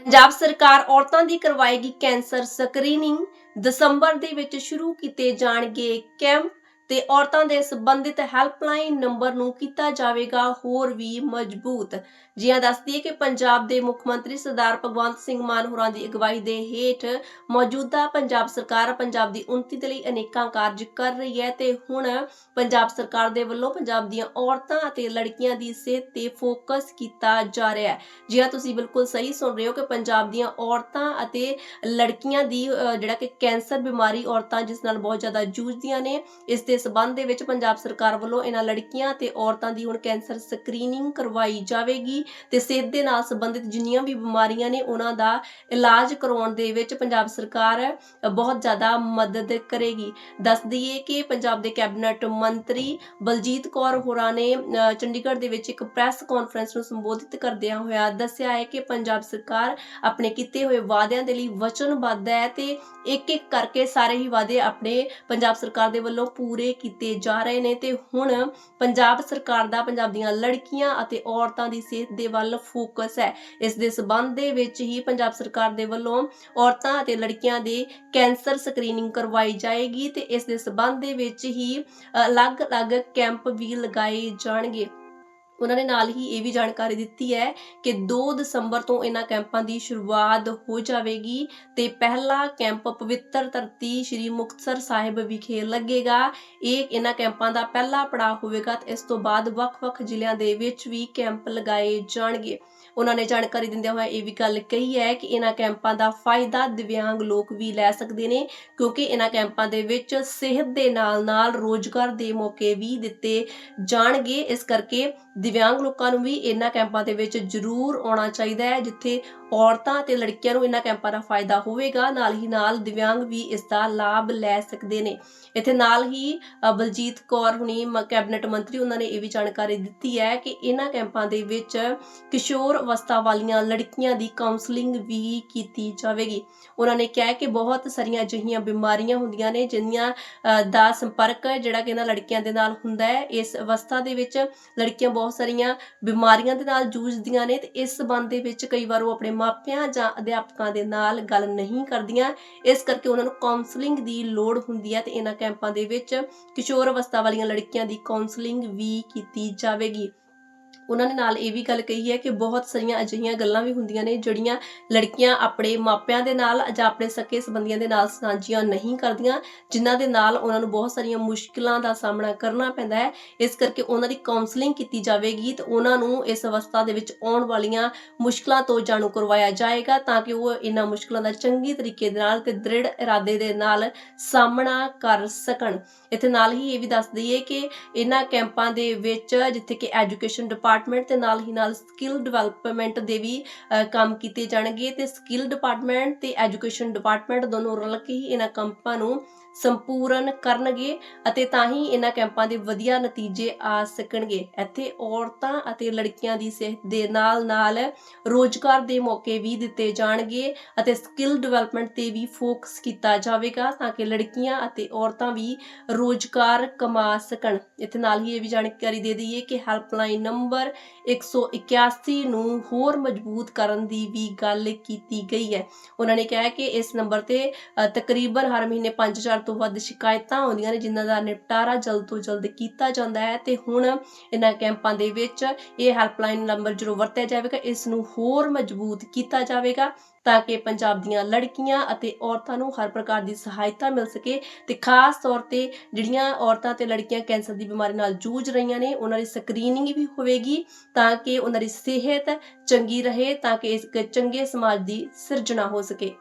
ਪੰਜਾਬ ਸਰਕਾਰ ਔਰਤਾਂ ਦੀ ਕਰਵਾਏਗੀ cancer screening ਦਸੰਬਰ ਦੇ ਵਿੱਚ ਸ਼ੁਰੂ ਕੀਤੇ ਜਾਣਗੇ ਕੈਂਪ ਤੇ ਔਰਤਾਂ ਦੇ ਸੰਬੰਧਿਤ ਹੈਲਪਲਾਈਨ ਨੰਬਰ ਨੂੰ ਕੀਤਾ ਜਾਵੇਗਾ ਹੋਰ ਵੀ ਮਜ਼ਬੂਤ। ਜੀ ਦੱਸਦੀ ਹੈ ਕਿ ਪੰਜਾਬ ਦੇ ਮੁੱਖ ਮੰਤਰੀ ਸਰਦਾਰ ਭਗਵੰਤ ਸਿੰਘ ਮਾਨ ਹੋਰਾਂ ਦੀ ਅਗਵਾਈ ਦੇ ਹੇਠ ਮੌਜੂਦਾ ਪੰਜਾਬ ਸਰਕਾਰ ਪੰਜਾਬ ਦੀ ਉન્નਤੀ ਦੇ ਲਈ ਅਨੇਕਾਂ ਕਾਰਜ ਕਰ ਰਹੀ ਹੈ ਤੇ ਹੁਣ ਪੰਜਾਬ ਸਰਕਾਰ ਦੇ ਵੱਲੋਂ ਪੰਜਾਬ ਦੀਆਂ ਔਰਤਾਂ ਅਤੇ ਲੜਕੀਆਂ ਦੀ ਸਿਹਤ ਤੇ ਫੋਕਸ ਕੀਤਾ ਜਾ ਰਿਹਾ ਹੈ। ਜੀ ਤੁਸੀਂ ਬਿਲਕੁਲ ਸਹੀ ਸੁਣ ਰਹੇ ਹੋ ਕਿ ਪੰਜਾਬ ਦੀਆਂ ਔਰਤਾਂ ਅਤੇ ਲੜਕੀਆਂ ਦੀ ਜਿਹੜਾ ਕਿ ਕੈਂਸਰ ਬਿਮਾਰੀ ਔਰਤਾਂ ਜਿਸ ਨਾਲ ਬਹੁਤ ਜ਼ਿਆਦਾ ਜੂਝਦੀਆਂ ਨੇ, ਇਸ ਦੇ ਸਬੰਧ ਦੇ ਵਿੱਚ ਪੰਜਾਬ ਸਰਕਾਰ ਵੱਲੋਂ ਇਹਨਾਂ ਲੜਕੀਆਂ ਤੇ ਔਰਤਾਂ ਦੀ ਹੁਣ ਕੈਂਸਰ ਸਕਰੀਨਿੰਗ ਕਰਵਾਈ ਜਾਵੇਗੀ ਤੇ ਸਿਹਤ ਦੇ ਨਾਲ ਸੰਬੰਧਿਤ ਜਿੰਨੀਆਂ ਵੀ ਬਿਮਾਰੀਆਂ ਨੇ ਉਹਨਾਂ ਦਾ ਇਲਾਜ ਕਰਵਾਉਣ ਦੇ ਵਿੱਚ ਪੰਜਾਬ ਸਰਕਾਰ ਬਹੁਤ ਜ਼ਿਆਦਾ ਮਦਦ ਕਰੇਗੀ। ਦੱਸ ਦਈਏ ਕਿ ਪੰਜਾਬ ਦੇ ਕੈਬਨਿਟ ਮੰਤਰੀ ਬਲਜੀਤ ਕੌਰ ਹੋਰਾਂ ਨੇ ਚੰਡੀਗੜ੍ਹ ਦੇ ਵਿੱਚ ਇੱਕ ਪ੍ਰੈਸ ਕਾਨਫਰੰਸ ਨੂੰ ਸੰਬੋਧਿਤ ਕਰਦਿਆਂ ਹੋਇਆ ਦੱਸਿਆ ਹੈ ਕਿ ਪੰਜਾਬ ਸਰਕਾਰ ਆਪਣੇ ਕੀਤੇ ਹੋਏ ਵਾਅਦਿਆਂ ਦੇ ਲਈ ਵਚਨਬੱਧ ਹੈ ਤੇ ਇੱਕ ਇੱਕ ਕਰਕੇ ਸਾਰੇ ਹੀ ਵਾਅਦੇ ਆਪਣੇ ਪੰਜਾਬ ਸਰਕਾਰ ਦੇ ਵੱਲੋਂ ਪੂਰੇ ਕੀਤੇ ਜਾ ਰਹੇ ਨੇ ਤੇ ਹੁਣ ਪੰਜਾਬ ਸਰਕਾਰ ਦਾ, ਪੰਜਾਬ ਦੀਆਂ ਲੜਕੀਆਂ ਅਤੇ ਔਰਤਾਂ ਦੀ ਸਿਹਤ ਦੇ ਵੱਲ ਫੋਕਸ ਹੈ। ਇਸ ਦੇ ਸਬੰਧ ਦੇ ਵਿੱਚ ਹੀ ਪੰਜਾਬ ਸਰਕਾਰ ਦੇ ਵੱਲੋਂ ਔਰਤਾਂ ਅਤੇ ਲੜਕੀਆਂ ਦੇ ਕੈਂਸਰ ਸਕਰੀਨਿੰਗ ਕਰਵਾਈ ਜਾਏਗੀ ਤੇ ਇਸ ਦੇ ਸਬੰਧ ਦੇ ਵਿੱਚ ਹੀ ਅਲੱਗ-ਅਲੱਗ ਕੈਂਪ ਵੀ ਲਗਾਏ ਜਾਣਗੇ। ਉਹਨਾਂ ਨੇ ਨਾਲ ਹੀ ਇਹ ਵੀ ਜਾਣਕਾਰੀ ਦਿੱਤੀ ਹੈ ਕਿ 2 ਦਸੰਬਰ ਤੋਂ ਇਹਨਾਂ ਕੈਂਪਾਂ ਦੀ ਸ਼ੁਰੂਆਤ ਹੋ ਜਾਵੇਗੀ ਤੇ ਪਹਿਲਾ ਕੈਂਪ ਪਵਿੱਤਰ ਧਰਤੀ ਸ੍ਰੀ ਮੁਕਤਸਰ ਸਾਹਿਬ ਵਿਖੇ ਲੱਗੇਗਾ। ਇਹ ਇਹਨਾਂ ਕੈਂਪਾਂ ਦਾ ਪਹਿਲਾ ਪੜਾਅ ਹੋਵੇਗਾ ਤੇ ਇਸ ਤੋਂ ਬਾਅਦ ਵੱਖ-ਵੱਖ ਜ਼ਿਲ੍ਹਿਆਂ ਦੇ ਵਿੱਚ ਵੀ ਕੈਂਪ ਲਗਾਏ ਜਾਣਗੇ। ਉਹਨਾਂ ਨੇ ਜਾਣਕਾਰੀ ਦਿੰਦਿਆਂ ਹੋਇਆ ਇਹ ਵੀ ਗੱਲ ਕਹੀ ਹੈ ਕਿ ਇਹਨਾਂ ਕੈਂਪਾਂ ਦਾ ਫਾਇਦਾ ਦਿਵਿਆਂਗ ਲੋਕ ਵੀ ਲੈ ਸਕਦੇ ਨੇ, ਕਿਉਂਕਿ ਇਹਨਾਂ ਕੈਂਪਾਂ ਦੇ ਵਿੱਚ ਸਿਹਤ ਦੇ ਨਾਲ-ਨਾਲ ਰੋਜ਼ਗਾਰ ਦੇ ਮੌਕੇ ਵੀ ਦਿੱਤੇ ਜਾਣਗੇ। ਇਸ ਕਰਕੇ ਦਿਵਿਆਂਗ ਲੋਕਾਂ ਨੂੰ ਵੀ ਇਹਨਾਂ ਕੈਂਪਾਂ ਦੇ ਵਿੱਚ ਜ਼ਰੂਰ ਆਉਣਾ ਚਾਹੀਦਾ ਹੈ ਜਿੱਥੇ ਔਰਤਾਂ ਤੇ ਲੜਕੀਆਂ ਨੂੰ ਇਹਨਾਂ ਕੈਂਪਾਂ ਦਾ ਫਾਇਦਾ ਹੋਵੇਗਾ। ਨਾਲ ਹੀ ਨਾਲ ਦਿਵਿਆਂਗ ਵੀ ਇਸ ਦਾ ਲਾਭ ਲੈ ਸਕਦੇ ਨੇ। ਇੱਥੇ ਨਾਲ ਹੀ ਬਲਜੀਤ ਕੌਰ ਹੁਣੀ ਕੈਬਨਿਟ ਮੰਤਰੀ ਉਹਨਾਂ ਨੇ ਇਹ ਵੀ ਜਾਣਕਾਰੀ ਦਿੱਤੀ ਹੈ ਕਿ ਇਹਨਾਂ ਕੈਂਪਾਂ ਦੇ ਵਿੱਚ ਕਿਸ਼ੋਰ ਅਵਸਥਾ ਵਾਲੀਆਂ ਲੜਕੀਆਂ ਦੀ ਕਾਉਂਸਲਿੰਗ ਵੀ ਕੀਤੀ ਜਾਵੇਗੀ। ਉਹਨਾਂ ਨੇ ਕਿਹਾ ਕਿ ਬਹੁਤ ਸਾਰੀਆਂ ਅਜਿਹੀਆਂ ਬਿਮਾਰੀਆਂ ਹੁੰਦੀਆਂ ਨੇ ਜਿਨ੍ਹਾਂ ਦਾ ਸੰਪਰਕ ਜਿਹੜਾ ਕਿ ਇਹਨਾਂ ਲੜਕੀਆਂ ਦੇ ਨਾਲ ਹੁੰਦਾ ਹੈ। ਇਸ ਅਵਸਥਾ ਦੇ ਵਿੱਚ ਲੜਕੀਆਂ ਬਹੁਤ ਸਾਰੀਆਂ ਬਿਮਾਰੀਆਂ ਦੇ ਨਾਲ ਜੂਝਦੀਆਂ ਨੇ ਤੇ ਇਸ ਸਬੰਧ ਦੇ ਵਿੱਚ ਕਈ ਵਾਰ ਉਹ ਆਪਣੇ ਮਾਪਿਆਂ ਜਾਂ ਅਧਿਆਪਕਾਂ ਦੇ ਨਾਲ ਗੱਲ ਨਹੀਂ ਕਰਦੀਆਂ। ਇਸ ਕਰਕੇ ਉਹਨਾਂ ਨੂੰ ਕਾਉਂਸਲਿੰਗ ਦੀ ਲੋੜ ਹੁੰਦੀ ਹੈ ਤੇ ਇਹਨਾਂ ਕੈਂਪਾਂ ਦੇ ਵਿੱਚ ਕਿਸ਼ੋਰ ਅਵਸਥਾ ਵਾਲੀਆਂ ਲੜਕੀਆਂ ਦੀ ਕਾਉਂਸਲਿੰਗ ਵੀ ਕੀਤੀ ਜਾਵੇਗੀ। ਉਹਨਾਂ ਨੇ ਨਾਲ ਇਹ ਵੀ ਗੱਲ ਕਹੀ ਹੈ ਕਿ ਬਹੁਤ ਸਾਰੀਆਂ ਅਜਿਹੀਆਂ ਗੱਲਾਂ ਵੀ ਹੁੰਦੀਆਂ ਨੇ ਜਿਹੜੀਆਂ ਲੜਕੀਆਂ ਆਪਣੇ ਮਾਪਿਆਂ ਦੇ ਨਾਲ ਜਾਂ ਆਪਣੇ ਸਕੇ ਸੰਬੰਧੀਆਂ ਦੇ ਨਾਲ ਸਾਂਝੀਆਂ ਨਹੀਂ ਕਰਦੀਆਂ, ਜਿਨ੍ਹਾਂ ਦੇ ਨਾਲ ਉਹਨਾਂ ਨੂੰ ਬਹੁਤ ਸਾਰੀਆਂ ਮੁਸ਼ਕਲਾਂ ਦਾ ਸਾਹਮਣਾ ਕਰਨਾ ਪੈਂਦਾ ਹੈ। ਇਸ ਕਰਕੇ ਉਹਨਾਂ ਦੀ ਕਾਉਂਸਲਿੰਗ ਕੀਤੀ ਜਾਵੇਗੀ ਤੇ ਉਹਨਾਂ ਨੂੰ ਇਸ ਅਵਸਥਾ ਦੇ ਵਿੱਚ ਆਉਣ ਵਾਲੀਆਂ ਮੁਸ਼ਕਲਾਂ ਤੋਂ ਜਾਣੂ ਕਰਵਾਇਆ ਜਾਏਗਾ ਤਾਂ ਕਿ ਉਹ ਇਹਨਾਂ ਮੁਸ਼ਕਲਾਂ ਦਾ ਚੰਗੀ ਤਰੀਕੇ ਦੇ ਨਾਲ ਤੇ ਦ੍ਰਿੜ ਇਰਾਦੇ ਦੇ ਨਾਲ ਸਾਹਮਣਾ ਕਰ ਸਕਣ। ਇੱਥੇ ਨਾਲ ਹੀ ਇਹ ਵੀ ਦੱਸ ਦਈਏ ਕਿ ਇਹਨਾਂ ਕੈਂਪਾਂ ਦੇ ਵਿੱਚ ਜਿੱਥੇ ਕਿ ਐਜੂਕੇਸ਼ਨ ਡਿਪਾਰਟ ਡਿਪਾਰਟਮੈਂਟ ਤੇ ਨਾਲ ਹੀ ਨਾਲ ਸਕਿੱਲ ਡਿਵੈਲਪਮੈਂਟ ਦੇ ਵੀ ਕੰਮ ਕੀਤੇ ਜਾਣਗੇ ਤੇ ਸਕਿੱਲ ਡਿਪਾਰਟਮੈਂਟ ਤੇ ਐਜੂਕੇਸ਼ਨ ਡਿਪਾਰਟਮੈਂਟ ਦੋਨੋਂ ਰਲ ਕੇ ਹੀ ਇਹਨਾਂ ਕੈਂਪਾਂ ਨੂੰ ਸੰਪੂਰਨ ਕਰਨਗੇ ਅਤੇ ਤਾਂ ਹੀ ਇਹਨਾਂ ਕੈਂਪਾਂ ਦੇ ਵਧੀਆ ਨਤੀਜੇ ਆ ਸਕਣਗੇ। ਇੱਥੇ ਔਰਤਾਂ ਅਤੇ ਲੜਕੀਆਂ ਦੀ ਸਿਹਤ ਦੇ ਨਾਲ-ਨਾਲ ਰੋਜ਼ਗਾਰ ਦੇ ਮੌਕੇ ਵੀ ਦਿੱਤੇ ਜਾਣਗੇ ਅਤੇ ਸਕਿੱਲ ਡਿਵੈਲਪਮੈਂਟ ਤੇ ਵੀ ਫੋਕਸ ਕੀਤਾ ਜਾਵੇਗਾ ਤਾਂ ਕਿ ਲੜਕੀਆਂ ਅਤੇ ਔਰਤਾਂ ਵੀ ਰੋਜ਼ਗਾਰ ਕਮਾ ਸਕਣ। ਇੱਥੇ ਨਾਲ ਹੀ ਇਹ ਵੀ ਜਾਣਕਾਰੀ ਦੇ ਦਈਏ ਕਿ ਹੈਲਪਲਾਈਨ ਨੰਬਰ 181 ਨੂੰ ਹੋਰ ਮਜ਼ਬੂਤ ਕਰਨ ਦੀ ਵੀ ਗੱਲ ਕੀਤੀ ਗਈ ਹੈ। ਉਹਨਾਂ ਨੇ ਕਿਹਾ ਕਿ ਇਸ ਨੰਬਰ ਤੇ ਤਕਰੀਬਨ ਹਰ ਮਹੀਨੇ 5000 ਤੋਂ ਵੱਧ ਸ਼ਿਕਾਇਤਾਂ ਆਉਂਦੀਆਂ ਨੇ, ਜਿਨ੍ਹਾਂ ਦਾ ਨਿਪਟਾਰਾ ਜਲਦ ਤੋਂ ਜਲਦ ਕੀਤਾ ਜਾਂਦਾ ਹੈ। ਤੇ ਹੁਣ ਇਹਨਾਂ ਕੈਂਪਾਂ ਦੇ ਵਿੱਚ ਇਹ ਹੈਲਪਲਾਈਨ ਨੰਬਰ ਜਦੋਂ ਵਰਤਿਆ ਜਾਵੇਗਾ, ਇਸ ਨੂੰ ਹੋਰ ਮਜ਼ਬੂਤ ਕੀਤਾ ਜਾਵੇਗਾ ਤਾਂ ਕਿ ਪੰਜਾਬ ਦੀਆਂ ਲੜਕੀਆਂ ਅਤੇ ਔਰਤਾਂ ਨੂੰ ਹਰ ਪ੍ਰਕਾਰ ਦੀ ਸਹਾਇਤਾ ਮਿਲ ਸਕੇ ਤੇ ਖਾਸ ਤੌਰ ਤੇ ਜਿਹੜੀਆਂ ਔਰਤਾਂ ਤੇ ਲੜਕੀਆਂ ਕੈਂਸਰ ਦੀ ਬਿਮਾਰੀ ਨਾਲ ਜੂਝ ਰਹੀਆਂ ਨੇ, ਉਹਨਾਂ ਦੀ ਸਕਰੀਨਿੰਗ ਵੀ ਹੋਵੇਗੀ ਤਾਂ ਕਿ ਉਹਨਾਂ ਦੀ ਸਿਹਤ ਚੰਗੀ ਰਹੇ, ਤਾਂ ਕਿ ਇੱਕ ਚੰਗੇ ਸਮਾਜ ਦੀ ਸਿਰਜਣਾ ਹੋ ਸਕੇ।